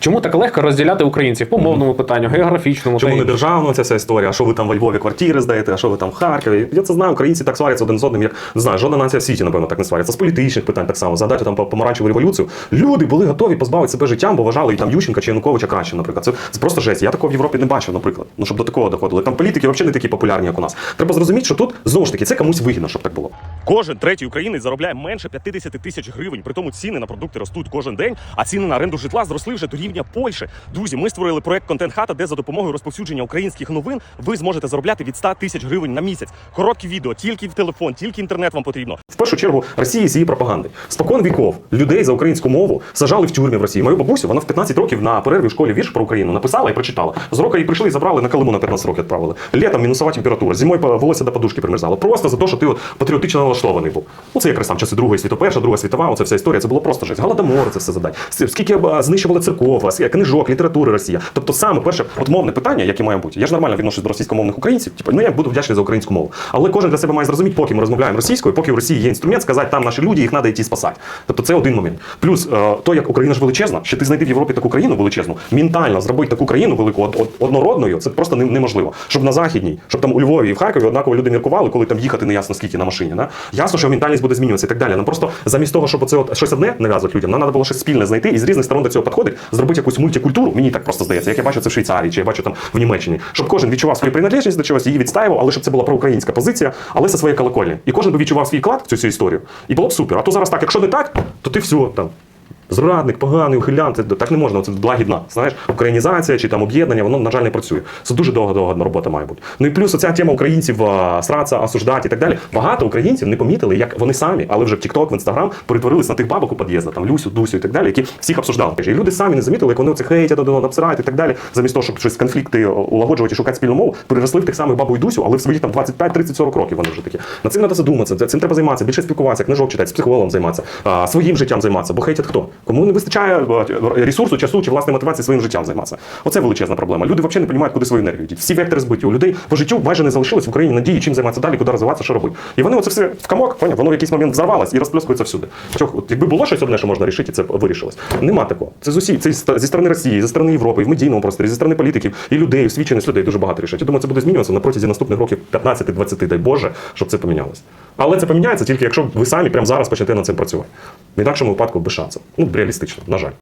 Чому так легко розділяти українців по мовному питанню, географічному Чому не державна ця вся історія? А що ви там во Львові квартири здаєте, а що ви там в Харкові? Я це знаю, українці так сваряться один з одним, як не знаю, жодна нація в світі, напевно, так не сваряться. З політичних питань так само. Згадайте там по- помаранчеву революцію. Люди були готові позбавити себе життям, бо вважали і там Ющенка чи Януковича краще, наприклад. Це, це просто жесть. Я такого в Європі не бачив, наприклад. Ну щоб до такого доходили. Там політики взагалі не такі популярні, як у нас. Треба зрозуміти, що тут знову ж таки це комусь вигідно, щоб так було. Кожен третій українець заробляє менше 50 тисяч гривень. При тому ціни на продукти ростуть кожен день, а ціни на оренду житла зросли вже до рівня Польщі. Друзі, ми створили проект Контент Хата, де за допомогою розповсюдження українських новин ви зможете заробляти від 100 тисяч гривень на місяць. Короткі відео, тільки в телефон, тільки інтернет вам потрібно. В першу чергу Росії з її пропаганди. Спокон віков людей за українську мову сажали в тюрмі в Росії. Мою бабусю вона в 15 років на перерві в школі вірш про Україну написала і прочитала. З року її прийшли і забрали на Колиму на 15 років відправили. Літом мінусова температура, зимою волосся до подушки примерзало. Просто за те, що ти от патріотично налаштований був. Ну це якраз там часи Другої світу, перша, друга світова, оця вся історія. Це було просто жесть. Голодомор, це все задать. Скільки е, знищували церков, а, скільки книжок, літератури Росія. Тобто саме перше от мовне питання, яке має бути. Я ж нормально відношусь до російськомовних українців. Типу, ну я буду вдячний за українську мову. Але кожен для себе має зрозуміти, поки ми розмовляємо російською, поки в Росії є інструмент, сказати, там наші люди, їх треба йти спасати. Тобто це один момент. Плюс е, то, як Україна ж величезна, що ти знайти в Європі таку країну величезну, ментально зробити таку країну велику од- од- однородною, це просто неможливо. Щоб на західній, щоб там у Львові і в Харкові однаково люди міркували, коли там їхати не ясно скільки на машині. Да? Ясно, що ментальність буде змінюватися і так далі. Нам просто замість того, щоб оце от щось одне нав'язувати людям, нам треба було щось спільне знайти і з різних сторон до цього підходить, зробити якусь мультикультуру. Мені так просто здається, як я бачу це в Швейцарії, чи я бачу там в Німеччині, щоб кожен відчував свою приналежність до чогось, її відстаював, але щоб це була проукраїнська позиція, але це своє колокольні. І кожен би відчував свій вклад в цю, цю історію. І було б супер. А то зараз так, якщо не так, то ти все там. Зрадник, поганий, ухилян, це так не можна. Це благідна. Знаєш, українізація чи там об'єднання, воно, на жаль, не працює. Це дуже довго-довго робота має бути. Ну і плюс оця тема українців сраться, осуждати і так далі. Багато українців не помітили, як вони самі, але вже в TikTok, в Instagram перетворились на тих бабок у під'їзду, там Люсю, Дусю і так далі, які всіх обсуждали. І люди самі не замітили, як вони оце хейтять, обсирають і так далі. Замість того, щоб щось конфлікти улагоджувати і шукати спільну мову, переросли в тих самих бабу і Дусю, але в своїх там 25, 30, 40 років вони вже такі. На цим треба задуматися. Цим треба займатися, більше спілкуватися, книжок читати, з психологом займатися, своїм життям займатися. Бо хейтять хто? Кому не вистачає е, ресурсу, часу чи власної мотивації своїм життям займатися. Оце величезна проблема. Люди взагалі не розуміють, куди свою енергію діти. Всі вектори збиті. У людей по життю майже не залишилось в Україні надії, чим займатися далі, куди розвиватися, що робити. І вони оце все в камок, поняв? воно в якийсь момент взорвалось і розплескується всюди. От якби було щось одне, що можна рішити, це вирішилось. Нема такого. Це з усі, це зі сторони Росії, зі сторони Європи, в медійному просторі, зі сторони політиків, і людей, освічених людей дуже багато рішать. Я думаю, це буде змінюватися на протязі наступних років 15-20, дай Боже, щоб це помінялось. Але це поміняється тільки якщо ви самі прямо зараз почнете над цим працювати. В інакшому випадку без шансів. Ну, реалістично, на жаль.